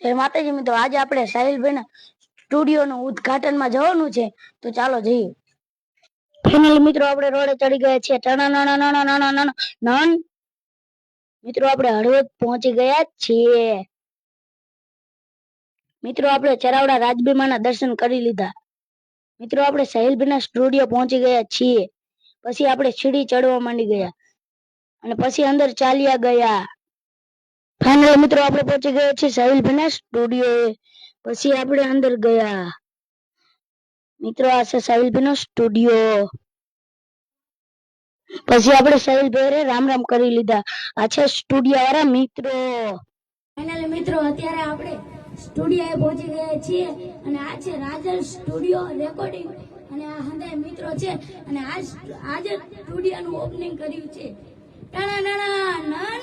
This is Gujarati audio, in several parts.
માતાજી મિત્રો, આજે આપણે સાહિલભાઈના સ્ટુડિયોનું ઉદ્ઘાટનમાં જવાનું છે. તો ચાલો જઈએ. ફાઇનલી મિત્રો, આપણે રોડે ચડી ગયા છીએ. નન મિત્રો, આપણે હળવદ પહોંચી ગયા છીએ. મિત્રો, આપણે ચરાવડા રાજબીમાના દર્શન કરી લીધા. મિત્રો, આપણે સાહિલભાઈના સ્ટુડિયો પહોંચી ગયા છીએ. પછી આપણે સીડી ચડવા માંડી ગયા. અને પછી અંદર ચાલ્યા ગયા. ફાઇનલ મિત્રો આપણે પહોંચી ગયા છીએ સાહિલભાઈના સ્ટુડિયો પછી આપણે અંદર ગયા. મિત્રો આ છે સાહિલભાઈનો સ્ટુડિયો. પછી આપણે સાહિલભાઈ રામ રામ કરી લીધા. આ છે સ્ટુડિયો વાળા મિત્રો. ફાઇનલી મિત્રો અત્યારે આપણે સ્ટુડિયો પહોંચી ગયા છીએ અને આ છે રાજલ સ્ટુડિયો રેકોર્ડિંગ. અને આ હંદાય મિત્રો છે અને આજ આજે સ્ટુડિયોનું ઓપનિંગ કર્યું છે. ટાણા ટાણા, નન.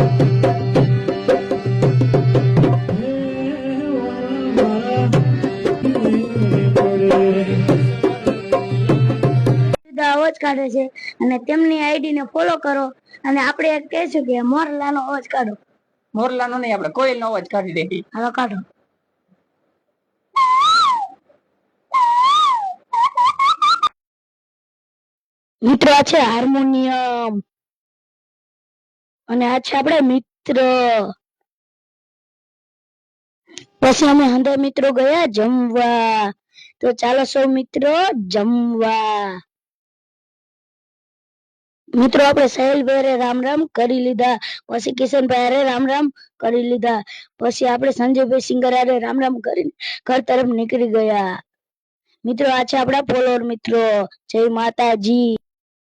કાઢે છે અને તેમની આઈડી ને ફોલો કરો અને આપણે કહેશું કે મોરલાનો અવાજ કાઢો. મોરલાનો નહીં આપણે કોયલનો અવાજ કાઢી દે. હવે કાઢો. મિત્રો આ છે હાર્મોનિયમ. અને આ છે આપણે મિત્ર. પછી અમે હંદર મિત્રો ગયા જમવા. તો ચાલો સૌ મિત્રો જમવા. મિત્રો, આપણે સાહિલભાઈ હારે રામ રામ કરી લીધા. પછી કિશનભાઈ હારે રામ રામ કરી લીધા. પછી આપણે સંજયભાઈ સિંગર હારે રામ રામ કરીને ઘર તરફ નીકળી ગયા. મિત્રો, આ છે આપણા ફોલોઅર મિત્રો. જય માતાજી.